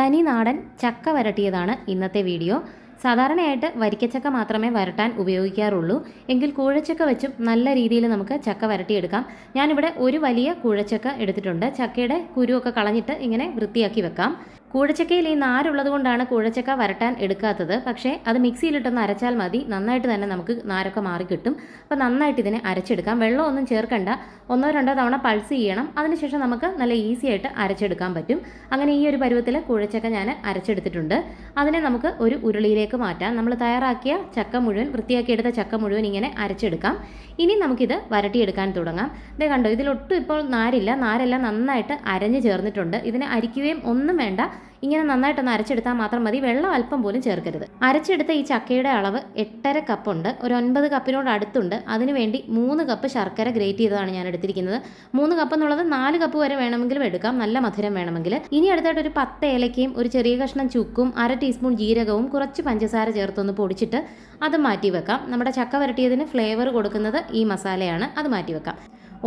തനി നാടൻ ചക്ക വരട്ടിയതാണ് ഇന്നത്തെ വീഡിയോ. സാധാരണയായിട്ട് വരിക്കച്ചക്ക മാത്രമേ വരട്ടാൻ ഉപയോഗിക്കാറുള്ളൂ. എങ്കിൽ കൂഴച്ചക്ക വെച്ചും നല്ല രീതിയിൽ നമുക്ക് ചക്ക വരട്ടിയെടുക്കാം. ഞാനിവിടെ ഒരു വലിയ കൂഴച്ചക്ക എടുത്തിട്ടുണ്ട്. ചക്കയുടെ കുരുവൊക്കെ കളഞ്ഞിട്ട് ഇങ്ങനെ വൃത്തിയാക്കി വെക്കാം. കൂഴച്ചക്കയിൽ ഈ നാരുള്ളത് കൊണ്ടാണ് കൂഴച്ചക്ക വരട്ടാൻ എടുക്കാത്തത്. പക്ഷേ അത് മിക്സിയിലിട്ടൊന്ന് അരച്ചാൽ മതി. നന്നായിട്ട് തന്നെ നമുക്ക് നാരൊക്കെ മാറി കിട്ടും. അപ്പോൾ നന്നായിട്ട് ഇതിനെ അരച്ചെടുക്കാം. വെള്ളമൊന്നും ചേർക്കണ്ട. ഒന്നോ രണ്ടോ തവണ പൾസ് ചെയ്യണം. അതിനുശേഷം നമുക്ക് നല്ല ഈസി ആയിട്ട് അരച്ചെടുക്കാൻ പറ്റും. അങ്ങനെ ഈ ഒരു പരുവത്തിൽ കൂഴച്ചക്ക ഞാൻ അരച്ചെടുത്തിട്ടുണ്ട്. അതിനെ നമുക്ക് ഒരു ഉരുളിയിലേക്ക് മാറ്റാം. നമ്മൾ തയ്യാറാക്കിയ ചക്ക മുഴുവൻ വൃത്തിയാക്കിയെടുത്ത ചക്ക മുഴുവൻ ഇങ്ങനെ അരച്ചെടുക്കാം. ഇനി നമുക്കിത് വരട്ടിയെടുക്കാൻ തുടങ്ങാം. ഇതേ കണ്ടോ ഇതിലൊട്ടും ഇപ്പോൾ നാരില്ല. നാരെല്ലാം നന്നായിട്ട് അരഞ്ഞു ചേർന്നിട്ടുണ്ട്. ഇതിനെ അരിക്കുകയും ഒന്നും വേണ്ട. ഇങ്ങനെ നന്നായിട്ടൊന്ന് അരച്ചെടുത്താൽ മാത്രം മതി. വെള്ളം അല്പം പോലും ചേർക്കരുത്. അരച്ചെടുത്ത ഈ ചക്കയുടെ അളവ് എട്ടര കപ്പുണ്ട്. ഒരു ഒൻപത് കപ്പിനോട് അടുത്തുണ്ട്. അതിനുവേണ്ടി മൂന്ന് കപ്പ് ശർക്കര ഗ്രേറ്റ് ചെയ്തതാണ് ഞാൻ എടുത്തിരിക്കുന്നത്. മൂന്ന് കപ്പ് എന്നുള്ളത് നാല് കപ്പ് വരെ വേണമെങ്കിലും എടുക്കാം. നല്ല മധുരം വേണമെങ്കിൽ. ഇനി അടുത്തായിട്ട് ഒരു പത്ത് ഏലക്കയും ഒരു ചെറിയ കഷ്ണം ചുക്കും അര ടീസ്പൂൺ ജീരകവും കുറച്ച് പഞ്ചസാര ചേർത്തൊന്ന് പൊടിച്ചിട്ട് അത് മാറ്റി വെക്കാം നമ്മുടെ ചക്ക വരട്ടിയതിന് ഫ്ലേവർ കൊടുക്കുന്നത് ഈ മസാലയാണ്. അത് മാറ്റി വെക്കാം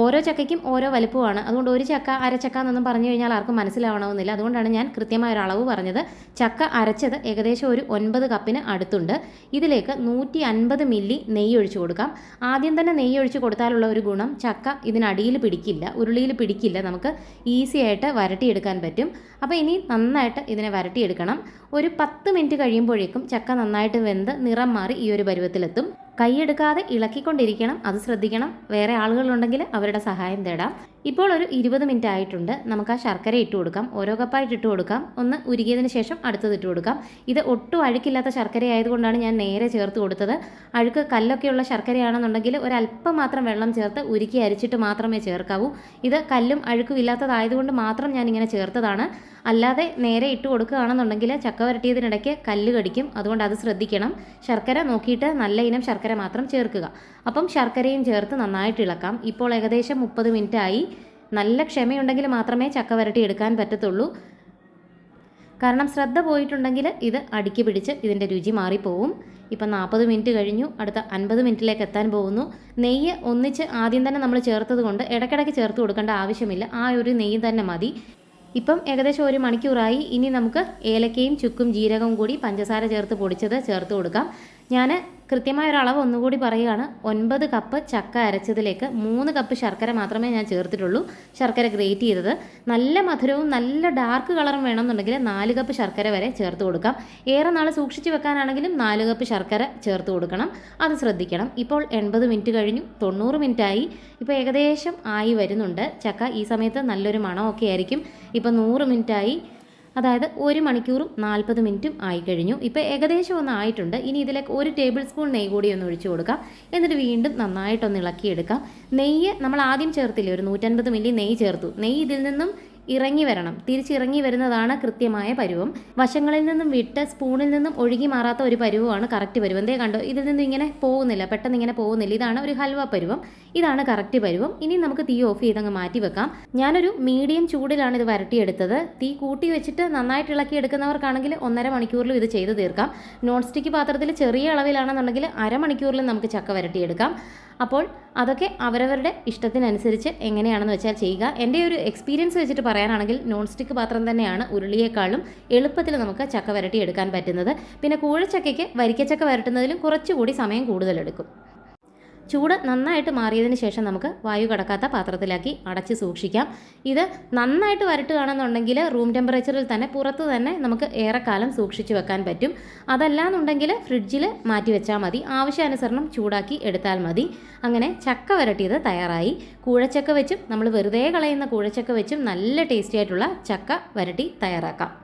ഓരോ ചക്കയ്ക്കും ഓരോ വലുപ്പമാണ്. അതുകൊണ്ട് ഒരു ചക്ക അരച്ചക്ക എന്നൊന്നും പറഞ്ഞു കഴിഞ്ഞാൽ ആർക്കും മനസ്സിലാവണമെന്നില്ല. അതുകൊണ്ടാണ് ഞാൻ കൃത്യമായ ഒരു അളവ് പറഞ്ഞത്. ചക്ക അരച്ചത് ഏകദേശം ഒരു ഒൻപത് കപ്പിന് അടുത്തുണ്ട്. ഇതിലേക്ക് നൂറ്റി അൻപത് മില്ലി നെയ്യ് ഒഴിച്ചു കൊടുക്കാം. ആദ്യം തന്നെ നെയ്യ് ഒഴിച്ച് കൊടുത്താലുള്ള ഒരു ഗുണം ചക്ക ഇതിനടിയിൽ പിടിക്കില്ല. ഉരുളിയിൽ പിടിക്കില്ല. നമുക്ക് ഈസി ആയിട്ട് വരട്ടിയെടുക്കാൻ പറ്റും. അപ്പോൾ ഇനി നന്നായിട്ട് ഇതിനെ വരട്ടിയെടുക്കണം. ഒരു പത്ത് മിനിറ്റ് കഴിയുമ്പോഴേക്കും ചക്ക നന്നായിട്ട് വെന്ത് നിറം മാറി ഈ ഒരു പരുവത്തിലെത്തും. കൈയെടുക്കാതെ ഇളക്കിക്കൊണ്ടിരിക്കണം. അത് ശ്രദ്ധിക്കണം. വേറെ ആളുകളുണ്ടെങ്കിൽ അവരുടെ സഹായം തേടാം. ഇപ്പോൾ ഒരു ഇരുപത് മിനിറ്റ് ആയിട്ടുണ്ട്. നമുക്ക് ആ ശർക്കര ഇട്ട് കൊടുക്കാം. ഓരോ കപ്പായിട്ട് ഇട്ട് കൊടുക്കാം. ഒന്ന് ഉരുകിയതിന് ശേഷം അടുത്തത് ഇട്ട് കൊടുക്കാം. ഇത് ഒട്ടും അഴുക്കില്ലാത്ത ശർക്കര ആയതുകൊണ്ടാണ് ഞാൻ നേരെ ചേർത്ത് കൊടുത്തത്. അഴുക്ക് കല്ലൊക്കെയുള്ള ശർക്കരയാണെന്നുണ്ടെങ്കിൽ ഒരല്പം മാത്രം വെള്ളം ചേർത്ത് ഉരുക്കി അരിച്ചിട്ട് മാത്രമേ ചേർക്കാവൂ. ഇത് കല്ലും അഴുക്കും ഇല്ലാത്തതായതുകൊണ്ട് മാത്രം ഞാൻ ഇങ്ങനെ ചേർത്തതാണ്. അല്ലാതെ നേരെ ഇട്ട് കൊടുക്കുകയാണെന്നുണ്ടെങ്കിൽ ചക്ക വരട്ടിയതിനിടയ്ക്ക് കല്ല് കടിക്കും. അതുകൊണ്ട് അത് ശ്രദ്ധിക്കണം. ശർക്കര നോക്കിയിട്ട് നല്ല ഇനം ശർക്കര മാത്രം ചേർക്കുക. അപ്പം ശർക്കരയും ചേർത്ത് നന്നായിട്ട് ഇളക്കാം. ഇപ്പോൾ ഏകദേശം മുപ്പത് മിനിറ്റ് ആയി നല്ല ക്ഷമയുണ്ടെങ്കിൽ മാത്രമേ ചക്ക വരട്ടി എടുക്കാൻ പറ്റത്തുള്ളൂ. കാരണം ശ്രദ്ധ പോയിട്ടുണ്ടെങ്കിൽ ഇത് അടുക്കി പിടിച്ച് ഇതിന്റെ രുചി മാറിപ്പോവും. ഇപ്പം നാൽപ്പത് മിനിറ്റ് കഴിഞ്ഞു അടുത്ത അൻപത് മിനിറ്റിലേക്ക് എത്താൻ പോകുന്നു. നെയ്യ് ഒന്നിച്ച് ആദ്യം തന്നെ നമ്മൾ ചേർത്തത് കൊണ്ട് ഇടയ്ക്കിടയ്ക്ക് ചേർത്ത് കൊടുക്കേണ്ട ആവശ്യമില്ല. ആ ഒരു നെയ്യ് തന്നെ മതി. ഇപ്പം ഏകദേശം ഒരു മണിക്കൂറായി. ഇനി നമുക്ക് ഏലക്കയും ചുക്കും ജീരകവും കൂടി പഞ്ചസാര ചേർത്ത് പൊടിച്ചത് ചേർത്ത് കൊടുക്കാം. ഞാൻ കൃത്യമായ ഒരു അളവ് ഒന്നുകൂടി പറയുകയാണ്. ഒൻപത് കപ്പ് ചക്ക അരച്ചതിലേക്ക് മൂന്ന് കപ്പ് ശർക്കര മാത്രമേ ഞാൻ ചേർത്തിട്ടുള്ളൂ. ശർക്കര ഗ്രേറ്റ് ചെയ്തത്. നല്ല മധുരവും നല്ല ഡാർക്ക് കളറും വേണമെന്നുണ്ടെങ്കിൽ നാല് കപ്പ് ശർക്കര വരെ ചേർത്ത് കൊടുക്കാം. ഏറെ നാൾ സൂക്ഷിച്ച് വെക്കാനാണെങ്കിലും നാല് കപ്പ് ശർക്കര ചേർത്ത് കൊടുക്കണം. അത് ശ്രദ്ധിക്കണം. ഇപ്പോൾ എൺപത് മിനിറ്റ് കഴിഞ്ഞു. തൊണ്ണൂറ് മിനിറ്റ് ആയി. ഇപ്പോൾ ഏകദേശം ആയി വരുന്നുണ്ട്. ചക്ക ഈ സമയത്ത് നല്ലൊരു മണമൊക്കെ ആയിരിക്കും. ഇപ്പോൾ നൂറ് മിനിറ്റ് ആയി. അതായത് ഒരു മണിക്കൂറും നാൽപ്പത് മിനിറ്റും ആയി കഴിഞ്ഞു. ഇപ്പോൾ ഏകദേശം ഒന്ന് ആയിട്ടുണ്ട്. ഇനി ഇതിലേക്ക് ഒരു ടേബിൾ സ്പൂൺ നെയ്യ് കൂടി ഒന്ന് ഒഴിച്ചു കൊടുക്കാം. എന്നിട്ട് വീണ്ടും നന്നായിട്ടൊന്ന് ഇളക്കിയെടുക്കാം. നെയ്യ് നമ്മൾ ആദ്യം ചേർത്തില്ലേ? ഒരു നൂറ്റൻപത് മില്ലി നെയ്യ് ചേർത്തു. നെയ്യ് ഇതിൽ നിന്നും ഇറങ്ങി വരണം. തിരിച്ചിറങ്ങി വരുന്നതാണ് കൃത്യമായ പരുവം. വശങ്ങളിൽ നിന്നും വിട്ട് സ്പൂണിൽ നിന്നും ഒഴുകി മാറാത്ത ഒരു പരുവമാണ് കറക്റ്റ് പരുവം. എന്തേ കണ്ടോ ഇതിൽ നിന്നും ഇങ്ങനെ പോകുന്നില്ല പെട്ടെന്ന് ഇങ്ങനെ പോകുന്നില്ല. ഇതാണ് ഒരു ഹൽവ പരുവം. ഇതാണ് കറക്റ്റ് പരുവം. ഇനി നമുക്ക് തീ ഓഫ് ചെയ്തങ്ങ് മാറ്റി വെക്കാം. ഞാനൊരു മീഡിയം ചൂടിലാണ് ഇത് വരട്ടിയെടുത്തത്. തീ കൂട്ടി വെച്ചിട്ട് നന്നായിട്ട് ഇളക്കി എടുക്കുന്നവർക്കാണെങ്കിൽ ഒന്നര മണിക്കൂറിലും ഇത് ചെയ്ത് തീർക്കാം. നോൺ സ്റ്റിക്ക് പാത്രത്തിൽ ചെറിയ അളവിലാണെന്നുണ്ടെങ്കിൽ അരമണിക്കൂറിലും നമുക്ക് ചക്ക വരട്ടിയെടുക്കാം. അപ്പോൾ അതൊക്കെ അവരവരുടെ ഇഷ്ടത്തിനനുസരിച്ച് എങ്ങനെയാണെന്ന് വെച്ചാൽ ചെയ്യുക. എന്റെ ഒരു എക്സ്പീരിയൻസ് വെച്ചിട്ട് പറയാനാണെങ്കിൽ നോൺ സ്റ്റിക്ക് പാത്രം തന്നെയാണ് ഉരുളിയേക്കാളും എളുപ്പത്തിൽ നമുക്ക് ചക്ക വരട്ടി എടുക്കാൻ പറ്റുന്നത്. പിന്നെ കൂഴച്ചക്കയ്ക്ക് വരിക്കച്ചക്ക വരട്ടുന്നതിലും കുറച്ചുകൂടി സമയം കൂടുതലെടുക്കും. ചൂട് നന്നായിട്ട് മാറിയതിന് ശേഷം നമുക്ക് വായു കടക്കാത്ത പാത്രത്തിലാക്കി അടച്ച് സൂക്ഷിക്കാം. ഇത് നന്നായിട്ട് വരട്ടുകയാണെന്നുണ്ടെങ്കിൽ റൂം ടെമ്പറേച്ചറിൽ തന്നെ പുറത്ത് തന്നെ നമുക്ക് ഏറെക്കാലം സൂക്ഷിച്ചു വെക്കാൻ പറ്റും. അതല്ലാന്നുണ്ടെങ്കിൽ ഫ്രിഡ്ജിൽ മാറ്റി വെച്ചാൽ മതി. ആവശ്യാനുസരണം ചൂടാക്കി എടുത്താൽ മതി. അങ്ങനെ ചക്ക വരട്ടിയത് തയ്യാറായി. കൂഴച്ചക്ക വെച്ചും നമ്മൾ വെറുതെ കളയുന്ന കൂഴച്ചക്ക വെച്ചും നല്ല ടേസ്റ്റി ആയിട്ടുള്ള ചക്ക വരട്ടി തയ്യാറാക്കാം.